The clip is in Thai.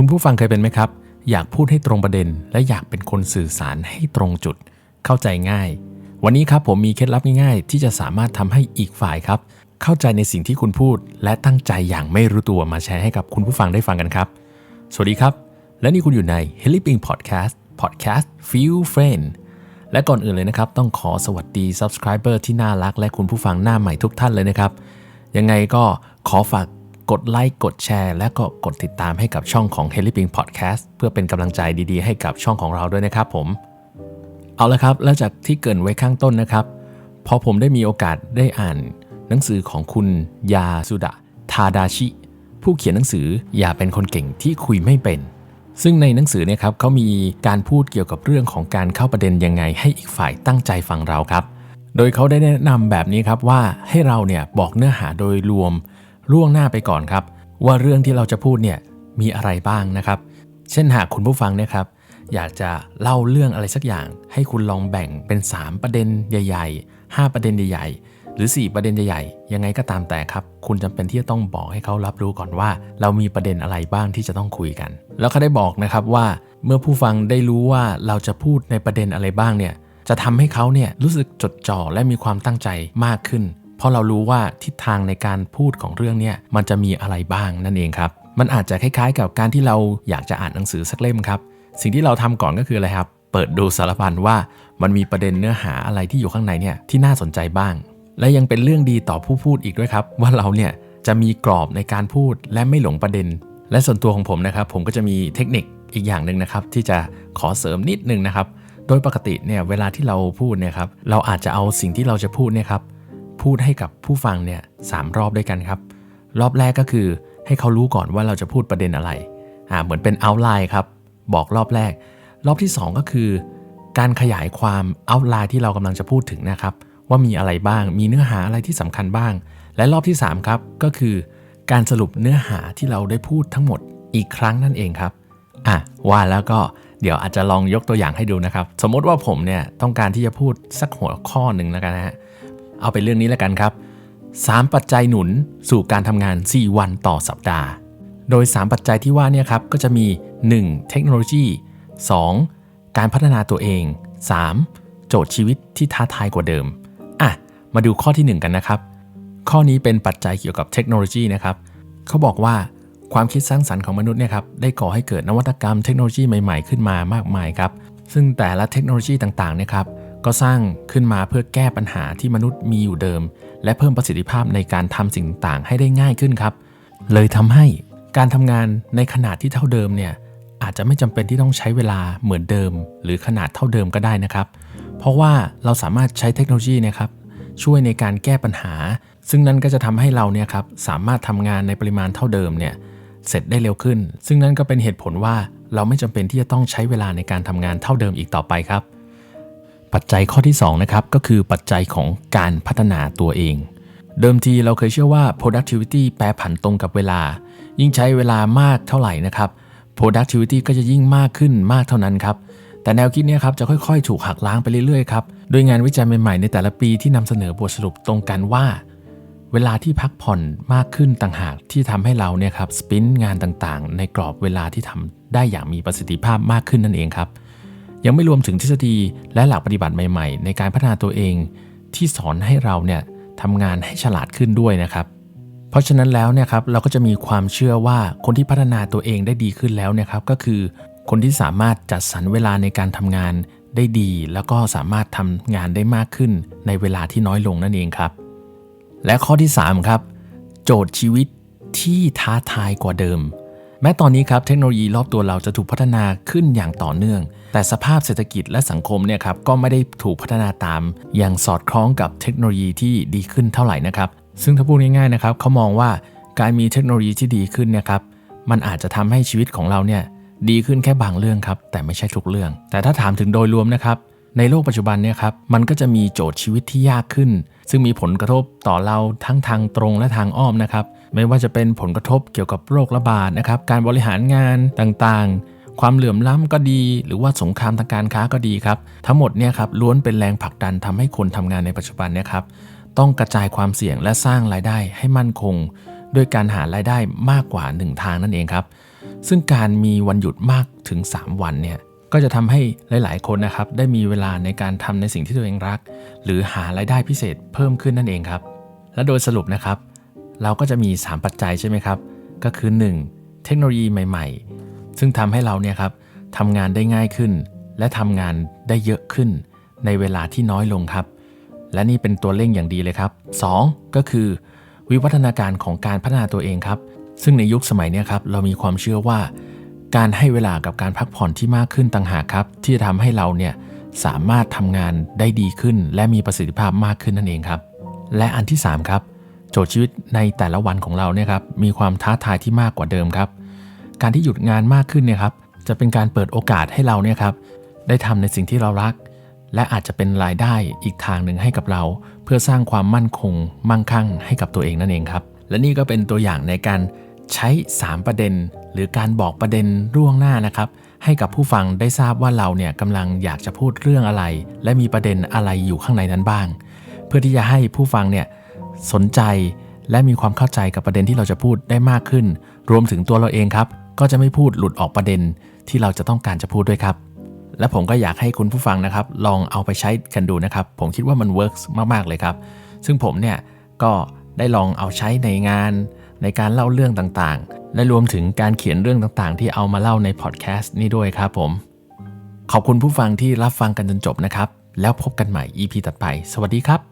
คุณผู้ฟังเคยเป็นไหมครับ อยากพูดให้ตรงประเด็น และอยากเป็นคนสื่อสารให้ตรงจุด เข้าใจง่าย วันนี้ครับผมมีเคล็ดลับง่ายๆ ที่จะสามารถทำให้อีกฝ่ายครับ เข้าใจในสิ่งที่คุณพูด และตั้งใจอย่างไม่รู้ตัวมาแชร์ให้กับคุณผู้ฟังได้ฟังกันครับ สวัสดีครับ และนี่คุณอยู่ใน h e l i p i n g Podcast Podcast Feel Friend และก่อนอื่นเลยนะครับ ต้องขอสวัสดี Subscriber ที่น่ารัก และคุณผู้ฟังหน้าใหม่ทุกท่านเลยนะครับ ยังไงก็ขอฝาก กดไลค์กดแชร์ และก็กดติดตามให้กับช่องของ h e l i p i n g Podcast เพื่อเป็นกำลังใจดีๆ ให้กับช่องของเราด้วยนะครับผมเอาละครับแล้วจากที่เกินไว้ข้างต้นนะครับ พอผมได้มีโอกาสได้อ่าน หนังสือของคุณยาสุดะทาดาชิ ผู้เขียนหนังสืออย่าเป็นคนเก่งที่คุยไม่เป็น ซึ่งในหนังสือเนี่ยครับเขามีการพูดเกี่ยวกับเรื่องของการเข้าประเด็นยังไงให้อีกฝ่ายตั้งใจฟังเราครับ โดยเขาได้แนะนำแบบนี้ครับว่าให้เราเนี่ยบอกเนื้อหาโดยรวม ล่วงหน้าไปก่อนครับ ว่าเรื่องที่เราจะพูดเนี่ยมีอะไรบ้างนะครับ เช่นหากคุณผู้ฟังเนะครับ อยากจะเล่าเรื่องอะไรสักอย่าง ให้คุณลองแบ่งเป็น 3 ประเด็นใหญ่ ๆ 5 ประเด็นใหญ่ ๆ หรือ 4 ประเด็นใหญ่ๆ ยังไงก็ตามแต่ครับ คุณจำเป็นที่จะต้องบอกให้เขารับรู้ก่อนว่า เรามีประเด็นอะไรบ้างที่จะต้องคุยกัน แล้วเขาได้บอกนะครับว่าเมื่อผู้ฟังได้รู้ว่าเราจะพูดในประเด็นอะไรบ้างเนี่ยจะทำให้เขาเนี่ยรู้สึกจดจ่อและมีความตั้งใจมากขึ้น เพราะเรารู้ว่าทิศทางในการพูดของเรื่องเนี่ยมันจะมีอะไรบ้างนั่นเองครับ มันอาจจะคล้ายๆ กับการที่เราอยากจะอ่านหนังสือสักเล่มครับ สิ่งที่เราทำก่อนก็คืออะไรครับ เปิดดูสารพันว่ามันมีประเด็นเนื้อหาอะไรที่อยู่ข้างในเนี่ยที่น่าสนใจบ้าง และยังเป็นเรื่องดีต่อผู้พูดอีกด้วยครับ ว่าเราเนี่ยจะมีกรอบในการพูดและไม่หลงประเด็น และส่วนตัวของผมนะครับ ผมก็จะมีเทคนิคอีกอย่างหนึ่งนะครับ ที่จะขอเสริมนิดนึงนะครับ โดยปกติเนี่ยเวลาที่เราพูดเนี่ยครับเราอาจจะเอาสิ่งที่เราจะพูดเนี่ยครับ พูดให้กับผู้ฟังเนี่ยสามรอบด้วยกันครับ รอบแรกก็คือให้เขารู้ก่อนว่าเราจะพูดประเด็นอะไรอ่าเหมือนเป็นเอาไลน์ครับ บอกรอบแรก รอบที่ 2 ก็คือ การขยายความเอาไลน์ที่เรากำลังจะพูดถึงนะครับ ว่ามีอะไรบ้าง มีเนื้อหาอะไรที่สำคัญบ้าง และรอบที่ 3 ครับ ก็คือ การสรุปเนื้อหาที่เราได้พูดทั้งหมดอีกครั้งนั่นเองครับอะว่าแล้วก็เดี๋ยวอาจจะลองยกตัวอย่างให้ดูนะครับ สมมติว่าผมเนี่ยต้องการที่จะพูดสักหัวข้อหนึ่งแล้วกันนะฮะ เอาเป็นเรื่องนี้แล้วกันครับ 3 ปัจจัยหนุนสู่การทำงาน 4 วันต่อสัปดาห์ โดย 3 ปัจจัยที่ว่าเนี่ยครับก็จะมี 1. เทคโนโลยี 2. การพัฒนาตัวเอง 3. โจทย์ชีวิตที่ท้าทายกว่าเดิมอะมาดูข้อที่ 1 กันนะครับ ข้อนี้เป็นปัจจัยเกี่ยวกับเทคโนโลยีนะครับเขาบอกว่าความคิดสร้างสรรค์ของมนุษย์เนี่ยครับได้ก่อให้เกิดนวัตกรรมเทคโนโลยีใหม่ ๆ ขึ้นมามากมายครับ ซึ่งแต่ละเทคโนโลยีต่างๆเนี่ยครับ ก็สร้างขึ้นมาเพื่อแก้ปัญหาที่มนุษย์มีอยู่เดิม และเพิ่มประสิทธิภาพในการทำสิ่งต่างให้ได้ง่ายขึ้นครับ เลยทำให้การทำงานในขนาดที่เท่าเดิมเนี่ยอาจจะไม่จำเป็นที่ต้องใช้เวลาเหมือนเดิม หรือขนาดเท่าเดิมก็ได้นะครับ เพราะว่าเราสามารถใช้เทคโนโลยีนะครับช่วยในการแก้ปัญหา ซึ่งนั่นก็จะทำให้เราเนี่ยครับสามารถทำงานในปริมาณเท่าเดิมเนี่ยเสร็จได้เร็วขึ้น ซึ่งนั่นก็เป็นเหตุผลว่าเราไม่จำเป็นที่จะต้องใช้เวลาในการทำงานเท่าเดิมอีกต่อไปครับ ปัจจัยข้อที่2นะครับก็คือปัจจัยของการพัฒนาตัวเอง เดิมทีเราเคยเชื่อว่า productivity แปรผันตรงกับเวลา ยิ่งใช้เวลามากเท่าไหร่นะครับ productivity ก็จะยิ่งมากขึ้นมากเท่านั้นครับ แต่แนวคิดนี้ครับจะค่อยๆ ถูกหักล้างไปเรื่อยๆครับ โดยงานวิจัยใหม่ๆในแต่ละปีที่นำเสนอบทสรุปตรงกันว่า เวลาที่พักผ่อนมากขึ้นต่างหากที่ทำให้เราเนี่ยครับสปินงานต่างๆ ในกรอบเวลาที่ทำได้อย่างมีประสิทธิภาพมากขึ้นนั่นเองครับ ยังไม่รวมถึงทฤษฎีและหลักปฏิบัติใหม่ ๆ ในการพัฒนาตัวเองที่สอนให้เราเนี่ยทำงานให้ฉลาดขึ้นด้วยนะครับ เพราะฉะนั้นแล้วเนี่ยครับเราก็จะมีความเชื่อว่าคนที่พัฒนาตัวเองได้ดีขึ้นแล้วเนี่ยครับก็คือคนที่สามารถจัดสรรเวลาในการทำงานได้ดี แล้วก็สามารถทำงานได้มากขึ้นในเวลาที่น้อยลงนั่นเองครับ และข้อที่ 3 ครับ โจทย์ชีวิตที่ท้าทายกว่าเดิม แม้ตอนนี้ครับเทคโนโลยีรอบตัวเราจะถูกพัฒนาขึ้นอย่างต่อเนื่อง แต่สภาพเศรษฐกิจและสังคมเนี่ยครับก็ไม่ได้ถูกพัฒนาตามอย่างสอดคล้องกับเทคโนโลยีที่ดีขึ้นเท่าไหร่นะครับซึ่งถ้าพูดง่ายๆนะครับเขามองว่าการมีเทคโนโลยีที่ดีขึ้นเนี่ยครับมันอาจจะทำให้ชีวิตของเราเนี่ยดีขึ้นแค่บางเรื่องครับแต่ไม่ใช่ทุกเรื่อง แต่ถ้าถามถึงโดยรวมนะครับในโลกปัจจุบันเนี่ยครับมันก็จะมีโจทย์ชีวิตที่ยากขึ้น ซึ่งมีผลกระทบต่อเราทั้งทางตรงและทางอ้อมนะครับ ไม่ว่าจะเป็นผลกระทบเกี่ยวกับโรคระบาดนะครับ การบริหารงานต่างๆ ความเหลื่อมล้ำก็ดี หรือว่าสงครามทางการค้าก็ดีครับ ทั้งหมดเนี่ยครับล้วนเป็นแรงผลักดันทำให้คนทำงานในปัจจุบันเนี่ยครับต้องกระจายความเสี่ยงและสร้างรายได้ให้มั่นคง ด้วยการหารายได้มากกว่า 1 ทางนั่นเองครับ ซึ่งการมีวันหยุดมากถึง 3 วันเนี่ยก็จะทำให้หลาย ๆ คนนะครับได้มีเวลาในการทำในสิ่งที่ตัวเองรัก หรือหารายได้พิเศษเพิ่มขึ้นนั่นเองครับ และโดยสรุปนะครับ เราก็จะมี 3 ปัจจัยใช่ไหมครับ ก็คือ 1. เทคโนโลยีใหม่ ๆ ซึ่งทำให้เราเนี่ยครับทำงานได้ง่ายขึ้น และทำงานได้เยอะขึ้น ในเวลาที่น้อยลงครับ และนี่เป็นตัวเร่งอย่างดีเลยครับ 2. ก็คือ วิวัฒนาการของการพัฒนาตัวเองครับ ซึ่งในยุคสมัยเนี้ครับเรามีความเชื่อว่า การให้เวลากับการพักผ่อนที่มากขึ้นต่างหากครับ ที่จะทำให้เราเนี่ยสามารถทำงานได้ดีขึ้น และมีประสิทธิภาพมากขึ้นนั่นเองครับ และอันที่ 3 ครับ โจทย์ชีวิตในแต่ละวันของเราเนี่ยครับมีความท้าทายที่มากกว่าเดิมครับ การที่หยุดงานมากขึ้นเนี่ยครับจะเป็นการเปิดโอกาสให้เราเนี่ยครับได้ทำในสิ่งที่เรารัก และอาจจะเป็นรายได้อีกทางหนึ่งให้กับเรา เพื่อสร้างความมั่นคง มั่งคั่งให้กับตัวเองนั่นเองครับ และนี่ก็เป็นตัวอย่างในการใช้ 3 ประเด็น หรือการบอกประเด็นล่วงหน้านะครับให้กับผู้ฟังได้ทราบว่าเราเนี่ยกำลังอยากจะพูดเรื่องอะไร และมีประเด็นอะไรอยู่ข้างในนั้นบ้าง เพื่อที่จะให้ผู้ฟังเนี่ย สนใจและมีความเข้าใจกับประเด็นที่เราจะพูดได้มากขึ้น รวมถึงตัวเราเองครับ ก็จะไม่พูดหลุดออกประเด็นที่เราจะต้องการจะพูดด้วยครับ และผมก็อยากให้คุณผู้ฟังนะครับ ลองเอาไปใช้กันดูนะครับ ผมคิดว่ามันเวิร์กมาก ๆ เลยครับ ซึ่งผมเนี่ยก็ได้ลองเอาใช้ในงาน ในการเล่าเรื่องต่างๆ และรวมถึงการเขียนเรื่องต่างๆ ที่เอามาเล่าในพอดแคสต์นี้ด้วยครับผม ขอบคุณผู้ฟังที่รับฟังกันจนจบนะครับ แล้วพบกันใหม่ EP ถัดไป สวัสดีครับ